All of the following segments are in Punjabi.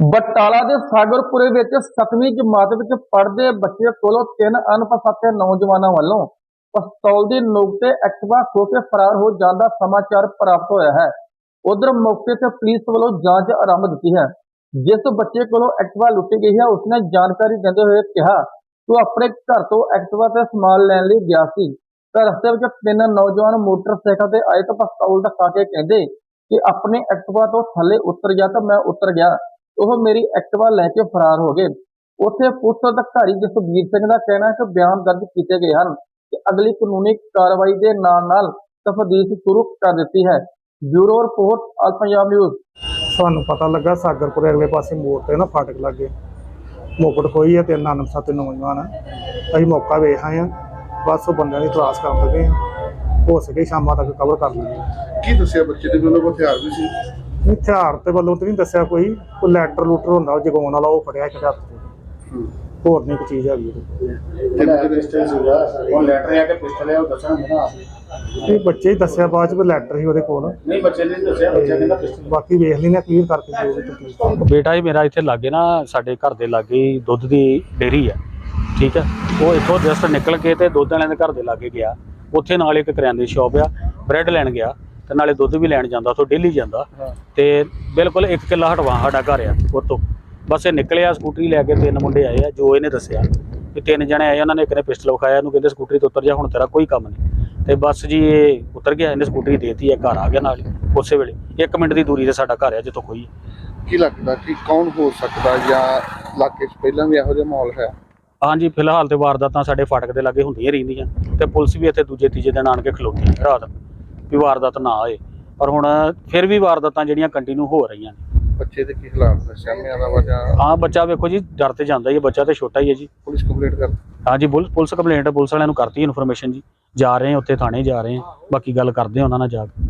ਬਟਾਲਾ ਦੇ ਸਾਗਰਪੁਰੇ ਵਿੱਚ 7ਵੀਂ ਜਮਾਤ ਵਿੱਚ ਪੜ੍ਹਦੇ ਬੱਚੇ ਕੋਲੋਂ ਤਿੰਨ ਅਣਪਛਾਤੇ ਨੌਜਵਾਨਾਂ ਵੱਲੋਂ ਪਿਸਤੌਲ ਦੀ ਨੋਕ ਤੇ ਐਕਟਿਵਾ ਖੋ ਕੇ ਫਰਾਰ ਹੋ ਜਾਣ ਦਾ ਸਮਾਚਾਰ ਪ੍ਰਾਪਤ ਹੋਇਆ ਹੈ। ਉਧਰ ਮੌਕੇ ਤੇ ਪੁਲਿਸ ਵੱਲੋਂ ਜਾਂਚ ਆਰੰਭ ਦਿੱਤੀ ਹੈ। ਜਿਸ ਬੱਚੇ ਕੋਲੋਂ ਐਕਟਿਵਾ ਲੁੱਟੀ ਗਈ ਹੈ, ਉਸਨੇ ਜਾਣਕਾਰੀ ਦਿੰਦੇ ਹੋਏ ਕਿਹਾ ਕਿ ਉਹ ਆਪਣੇ ਘਰ ਤੋਂ ਐਕਟਿਵਾ ਤੇ ਸਮਾਨ ਲੈਣ ਲਈ ਗਿਆ ਸੀ। ਤਾਂ ਰਸਤੇ ਵਿੱਚ ਤਿੰਨ ਨੌਜਵਾਨ ਮੋਟਰਸਾਈਕਲ ਤੇ ਆਏ ਤਾਂ ਪਿਸਤੌਲ ਦਿਖਾ ਕੇ ਕਹਿੰਦੇ ਕਿ ਆਪਣੇ ਐਕਟਿਵਾ ਤੋਂ ਥੱਲੇ ਉਤਰ ਜਾ ਤਾਂ ਮੈਂ ਉਤਰ ਗਿਆ। ਉਹ ਮੇਰੀ ਐਕਟਿਵਾ ਲੈ ਕੇ ਫਰਾਰ ਹੋ ਗਏ। ਉੱਥੇ ਪੁਲਿਸ ਅਧਿਕਾਰੀ ਜਸਵੀਰ ਸਿੰਘ ਦਾ ਕਹਿਣਾ ਹੈ ਕਿ ਬਿਆਨ ਦਰਜ ਕੀਤੇ ਗਏ ਹਨ ਕਿ ਅਗਲੀ ਕਾਨੂੰਨੀ ਕਾਰਵਾਈ ਦੇ ਨਾਲ ਨਾਲ ਤਫਤੀਸ਼ ਸ਼ੁਰੂ ਕਰ ਦਿੱਤੀ ਹੈ। Bureau report all Punjab news. ਸਾਨੂੰ ਪਤਾ ਲੱਗਾ ਸਾਗਰਪੁਰ ਅਗਲੇ ਪਾਸੇ ਮੋੜ ਤੇ ਨਾ ਫਾਟਕ ਲੱਗੇ। ਮੋਕੜ ਖੋਈ ਹੈ ਤੇ ਨਾਨਮ ਸਾਤੇ ਨੌਜਵਾਨ ਆ। ਅਸੀਂ ਮੌਕਾ ਵੇਖ ਆਏ ਆ ਬਸ ਉਹ ਬੰਦਿਆਂ ਦੀ ਤਲਾਸ਼ ਕਰਨ ਲੱਗੇ ਹੋ ਸਕੇ ਸ਼ਾਮਾਂ ਤੱਕ ਕਵਰ ਕਰ ਲਈਏ ਕੀ ਦੱਸਿਆ ਬੱਚੇ ਦੇ? ਕੋਈ ਹਥਿਆਰ ਵੀ ਸੀ। ਹਥਿਆਰ ਤੇ ਵੱਲੋਂ ਤੇ ਨਹੀਂ ਦੱਸਿਆ ਕੋਈ ਕੋਈ ਲੈਟਰ ਲੂਟਰ ਹੁੰਦਾ ਉਹ ਜਗਾਉਣ ਵਾਲਾ ਉਹ ਫੜਿਆ ਇੱਕ ਹੱਥ ਹੋਰ ਨਹੀਂ ਕੋਈ ਚੀਜ਼ ਹੈਗੀ। ਉਹਦੇ ਉਹ ਲੈਟਰ ਆ ਕੇ ਪਿਸਟਲ ਹੈ ਉਹ ਦੱਸਣਗੇ ਨਾ ਆਪ। ਕੋਲ। ਇਹ ਬੱਚੇ ਹੀ ਦੱਸਿਆ ਬਾਅਦ ਚ ਵੀ ਲੈਟਰ ਸੀ ਉਹਦੇ ਕੋਲ। ਨਹੀਂ ਬੱਚੇ ਨੇ ਦੱਸਿਆ ਬੱਚਾ ਕਹਿੰਦਾ ਪਿਸਟਲ। ਬਾਕੀ ਵੇਖ ਲੈਣਾ ਕਲੀਅਰ ਕਰਕੇ ਜੋ ਵੀ ਤਕਲੀਫ ਬੇਟਾ ਹੀ ਮੇਰਾ ਇੱਥੇ ਲਾਗੇ ਨਾ ਸਾਡੇ ਘਰ ਦੇ ਲਾਗੇ ਹੀ ਦੁੱਧ ਦੀ ਡੇਅਰੀ ਹੈ ਠੀਕ ਹੈ ਉਹ ਇੱਥੋਂ ਜਸਟ ਨਿਕਲ ਕੇ ਤੇ ਦੁੱਧ ਵਾਲਿਆਂ ਦੇ ਘਰ ਦੇ ਲਾਗੇ ਗਿਆ। ਉੱਥੇ ਨਾਲ ਇੱਕ ਕਰਿਆਨੇ ਦੀ ਸ਼ਾਪ ਆ ਬ੍ਰੈਡ ਲੈਣ ਗਿਆ। ਤੇ ਨਾਲੇ ਦੁੱਧ ਵੀ ਲੈਣ ਜਾਂਦਾ ਉੱਥੋਂ ਡੇਲੀ ਜਾਂਦਾ। ਤੇ ਬਿਲਕੁਲ ਇੱਕ ਕਿੱਲਾ ਹਟਵਾ ਸਾਡਾ ਘਰ ਆ ਉੱਥੋਂ। ਬਸ ਇਹ ਨਿਕਲਿਆ ਸਕੂਟਰੀ ਲੈ ਕੇ ਤਿੰਨ ਮੁੰਡੇ ਆਏ ਆ ਜੋ ਇਹਨੇ ਦੱਸਿਆ ਵੀ ਤਿੰਨ ਜਣੇ ਆਏ ਉਹਨਾਂ ਨੇ ਇੱਕ ਨੇ ਪਿਸਟਲ ਵਿਖਾਇਆ ਇਹਨੂੰ ਕਹਿੰਦੇ ਸਕੂਟਰੀ ਤੋਂ ਉਤਰ ਜਾ ਹੁਣ ਤੇਰਾ ਕੋਈ ਕੰਮ ਨਹੀਂ। ਤੇ ਬਸ ਜੀ ਇਹ ਉਤਰ ਗਿਆ ਇਹਨੇ ਸਕੂਟਰੀ ਦੇਤੀ ਹੈ ਘਰ ਆ ਗਿਆ ਨਾਲ ਉਸੇ ਵੇਲੇ। 1 ਮਿੰਟ ਦੀ ਦੂਰੀ ਤੇ ਸਾਡਾ ਘਰ ਆ ਜਿੱਥੋਂ ਕੋਈ। ਕੀ ਲੱਗਦਾ ਕਿ ਕੌਣ ਹੋ ਸਕਦਾ ਜਾਂ ਇਲਾਕੇ 'ਚ ਪਹਿਲਾਂ ਵੀ ਇਹੋ ਜਿਹਾ ਮਾਹੌਲ ਹੈ? ਹਾਂਜੀ ਫਿਲਹਾਲ ਤੇ ਵਾਰਦਾਤਾਂ ਸਾਡੇ ਫਾਟਕ ਦੇ ਲਾਗੇ ਹੁੰਦੀਆਂ ਰਹਿੰਦੀਆਂ ਤੇ ਪੁਲਿਸ ਵੀ ਇੱਥੇ ਦੂਜੇ ਤੀਜੇ ਦਿਨ ਆਣ ਕੇ ਖਲੋਤੀ ਰਾਤ। ਵੀ ਵਾਰਦਾਤ ਨਾ ਆਏ ਪਰ ਹੁਣ ਫਿਰ ਵੀ ਵਾਰਦਾਤਾਂ ਜਿਹੜੀਆਂ ਕੰਟੀਨਿਊ ਹੋ ਰਹੀਆਂ ਨੇ। ਬੱਚੇ ਦੇ ਕੀ ਹਾਲਾਤ ਨੇ? ਸਾਹਮਣੇ ਦਾ ਵਾ ਜਾਂ ਹਾਂ ਬੱਚਾ ਵੇਖੋ ਜੀ ਡਰ ਤੇ ਜਾਂਦਾ ਹੀ ਹੈ ਬੱਚਾ ਤੇ ਛੋਟਾ ਹੀ ਹੈ ਜੀ। ਪੁਲਿਸ ਕੰਪਲੀਟ ਕਰ ਹਾਂਜੀ ਪੁਲਿਸ ਪੁਲਿਸ ਕੰਪਲੇਂਟ ਪੁਲਿਸ ਵਾਲਿਆਂ ਨੂੰ ਕਰਤੀ ਇਨਫੋਰਮੇਸ਼ਨ ਜੀ। ਜਾ ਰਹੇ ਹਾਂ ਉੱਥੇ ਥਾਣੇ ਜਾ ਰਹੇ ਹਾਂ। ਬਾਕੀ ਗੱਲ ਕਰਦੇ ਹਾਂ ਉਹਨਾਂ ਨਾਲ ਜਾ ਕੇ।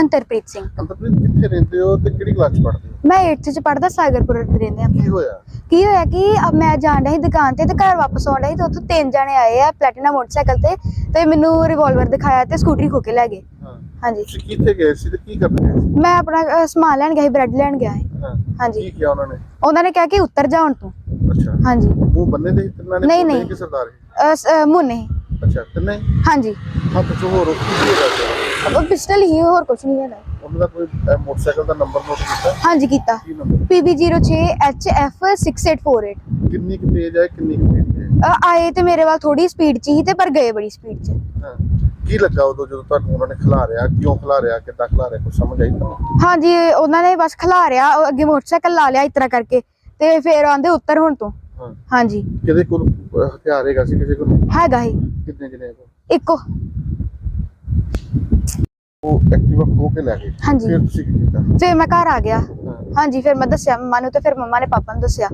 ਅੰਤਰਪ੍ਰੀਤ ਸਿੰਘ। ਅੰਤਰਪ੍ਰੀਤ ਕਿੱਥੇ ਰਹਿੰਦੇ ਹੋ ਤੇ ਕਿਹੜੀ ਕਲਾਸ ਪੜ੍ਹਦੇ ਹੋ? ਮੈਂ 8th ਚ ਪੜਦਾ ਸਾਗਰਪੁਰ ਰਹਿੰਦੇ ਆ। ਕੀ ਹੋਇਆ? ਕੀ ਹੋਇਆ ਕਿ ਅਬ ਮੈਂ ਜਾਣ ਰਹੀ ਦੁਕਾਨ ਤੇ ਤੇ ਘਰ ਵਾਪਸ ਆਉਣ ਰਹੀ ਤੇ ਉੱਥੋਂ ਤਿੰਨ ਜਣੇ ਆਏ ਆ ਪਲੈਟੀਨਾ ਮੋਟਰਸਾਈਕਲ ਤੇ ਤੇ ਮੈਨੂੰ ਰਿਵਾਲਵਰ ਦਿਖਾਇਆ ਤੇ ਸਕੂਟਰੀ ਖੋ ਕੇ ਲੈ ਗਏ। ਹਾਂ। ਹਾਂਜੀ। ਤੁਸੀਂ ਕਿੱਥੇ ਗਏ ਸੀ ਤੇ ਕੀ ਕਰਨ ਗਏ ਸੀ? ਮੈਂ ਆਪਣਾ ਅ, ਸਮਾਨ ਲੈਣ ਗਿਆ ਸੀ ਬ੍ਰੈਡ ਲੈਣ ਗਿਆ ਸੀ। ਹਾਂ। ਹਾਂਜੀ। ਕੀ ਕਿਹਾ ਉਹਨਾਂ ਨੇ? ਉਹਨਾਂ ਨੇ ਕਿਹਾ ਕਿ ਉੱਤਰ ਜਾ ਹੁਣ ਤੂੰ। ਅੱਛਾ। ਹਾਂਜੀ। ਉਹ ਬੰਨੇ ਦੇ ਤਿੰਨਾਂ ਨੇ ਨਹੀਂ, ਨਹੀਂ। ਕਿ ਸਰਦਾਰ? ਅ, ਸ- ਅ, ਮੁੰਨੇ ਅੱਛਾ ਤਿੰਨੇ? ਹਾਂਜੀ। ਹੱਥ 'ਚ ਹੋਰ ਕੀ ਹੋਇਆ? ਉਹ ਪਿਸਟਲ ਹੀ ਹੋਰ ਕੁਝ ਨਹੀਂ ਹੈਗਾ। ਉਹਨਾਂ ਦਾ ਕੋਈ ਅਹ, ਮੋਟਰਸਾਈਕਲ ਦਾ ਨੰਬਰ ਨੋਟ ਕੀਤਾ? ਹਾਂਜੀ ਕੀਤਾ। ਕੀ ਨੰਬਰ PB06HF6848 ਕਿੰਨੀ ਕੁ ਤੇਜ਼ ਹੈ ਕਿੰਨੀ ਕੁ ਤੇਜ਼ ਹੈ? ਅ, ਆਏ ਤੇ ਮੇਰੇ ਵੱਲ ਥੋੜੀ ਸਪੀਡ ਚ ਹੀ ਤੇ ਪਰ ਗਏ ਬੜੀ ਸਪੀਡ ਚ। ਹਾਂ। ਕੀ ਲੱਗਾ ਉਦੋਂ ਜਦੋਂ ਤੁਹਾਨੂੰ ਉਹਨਾਂ ਨੇ ਖਿਲਾਰਿਆ ਕਿਉਂ ਖਿਲਾਰਿਆ ਕਿੱਦਾਂ ਖਿਲਾਰਿਆ ਕੁਝ ਸਮਝ ਆਈ ਤੁਹਾਨੂੰ? ਹਾਂਜੀ ਉਹਨਾਂ ਨੇ ਬਸ ਖਿਲਾਰਿਆ ਉਹ ਅੱਗੇ ਮੋਟਰਸਾਈਕਲ ਲਾ ਲਿਆ ਇਸ ਤਰ੍ਹਾਂ ਕਰਕੇ ਤੇ ਫਿਰ ਆਂਦੇ ਉੱਤਰ ਹੁਣ ਤੋਂ। ਹਾਂ। ਹਾਂਜੀ। ਕਿਹਦੇ ਕੋਲ ਅਹ, ਹਥਿਆਰ ਹੈਗਾ ਸੀ ਕਿਸੇ ਕੋਲ? ਹੈਗਾ ਹੀ ਕਿੰਨੇ ਜਣੇ ਕੋਲ? ਇੱਕੋ। ਉਹ ਐਕਟਿਵਾ ਖੋ ਕੇ ਲੈ ਗਏ। ਹਾਂਜੀ। ਫਿਰ ਤੁਸੀਂ ਕੀ ਕੀਤਾ? ਫਿਰ ਮੈਂ ਘਰ ਆ ਗਿਆ। ਹਾਂਜੀ ਫਿਰ ਮੈਂ ਦੱਸਿਆ ਮੰਮਾ ਨੂੰ ਤੇ ਫਿਰ ਮੰਮਾ ਨੇ ਪਾਪਾ ਨੂੰ ਦੱਸਿਆ।